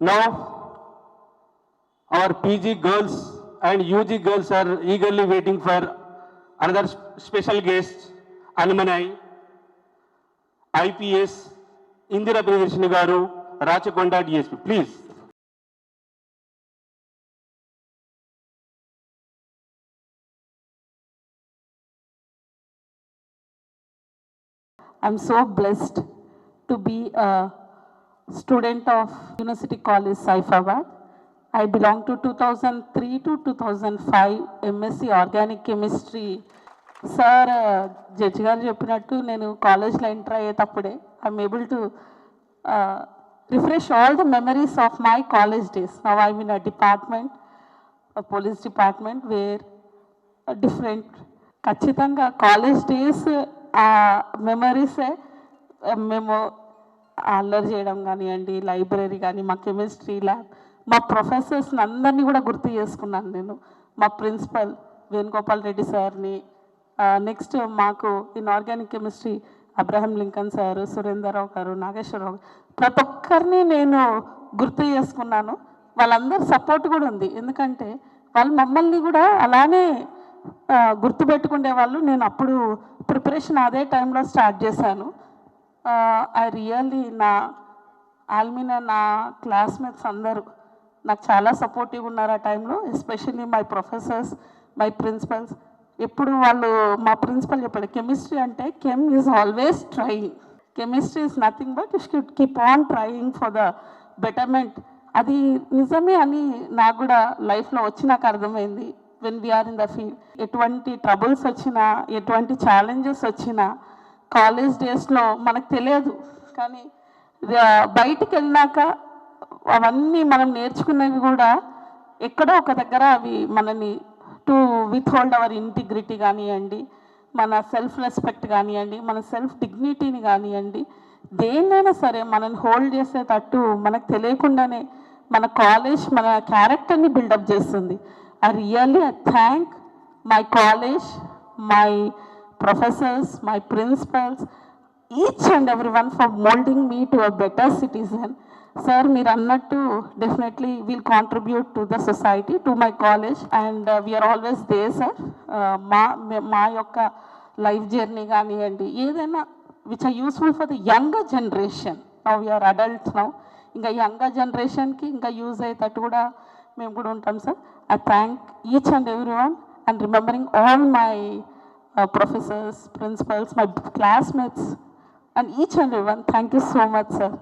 Now, our PG girls and UG girls are eagerly waiting for another special guest, alumni, IPS, Indira Priyadarshini garu, Rachakonda DSP. Please. I'm so blessed to be a student of University College Saifabad. I belong to 2003 to 2005 MSc Organic Chemistry. Sir judge uh, గారు చెప్పినట్టు నేను కాలేజ్లో enter అయ్యేటప్పుడే I'm able to refresh all the memories of my college days now I mean a department police department where different ఖచ్చితంగా college days మెమరీసే మేము అల్లరి చేయడం కానివ్వండి లైబ్రరీ కానీ మా కెమిస్ట్రీ ల్యాబ్ మా ప్రొఫెసర్స్ని అందరినీ కూడా గుర్తు చేసుకున్నాను నేను. మా ప్రిన్సిపల్ వేణుగోపాల్ రెడ్డి సార్ని నెక్స్ట్ మాకు inorganic chemistry Abraham Lincoln sir Surender Rao garu Nageswara Rao ప్రతి ఒక్కరిని నేను గుర్తు చేసుకున్నాను. వాళ్ళందరి సపోర్ట్ కూడా ఉంది. ఎందుకంటే వాళ్ళు మమ్మల్ని కూడా అలానే గుర్తుపెట్టుకునే వాళ్ళు. నేను అప్పుడు ప్రిపరేషన్ అదే టైంలో స్టార్ట్ చేశాను. ఐ రియల్లీ నా ఆల్మీనా నా క్లాస్మేట్స్ అందరూ నాకు చాలా సపోర్టివ్ ఉన్నారు ఆ టైంలో especially my professors my principals ఎప్పుడు వాళ్ళు మా ప్రిన్సిపల్ చెప్పాడు కెమిస్ట్రీ అంటే chem is always trying chemistry is nothing but you should keep on trying for the betterment అది నిజమే అని నాకు కూడా లైఫ్లో వచ్చి నాకు అర్థమైంది. When we are in the field ఎటువంటి ట్రబుల్స్ వచ్చినా ఎటువంటి ఛాలెంజెస్ వచ్చినా కాలేజ్ డేస్లో మనకు తెలియదు. కానీ బయటికి వెళ్ళినాక అవన్నీ మనం నేర్చుకున్నవి కూడా ఎక్కడో ఒక దగ్గర అవి మనని to with hold our integrity కానివ్వండి మన సెల్ఫ్ రెస్పెక్ట్ కానివ్వండి మన సెల్ఫ్ డిగ్నిటీని కానివ్వండి దేన్నైనా సరే మనని హోల్డ్ చేసేటట్టు మనకు తెలియకుండానే మన కాలేజ్ మన క్యారెక్టర్ని బిల్డప్ చేస్తుంది. I really I thank my college my professors my principals each and every one for moulding me to a better citizen sir మీరు అన్నట్టు definitely will contribute to the society to my college and we are always they sir మా మా యొక్క life journey కానివ్వండి ఏదైనా which are useful for the younger generation now we are adults now ఇంకా younger జనరేషన్కి ఇంకా యూజ్ అయ్యేటట్టు కూడా మేము కూడా ఉంటాం sir I thank each and every one and remembering all my Uh, professors, principals, my classmates, and each and everyone. Thank you so much, sir.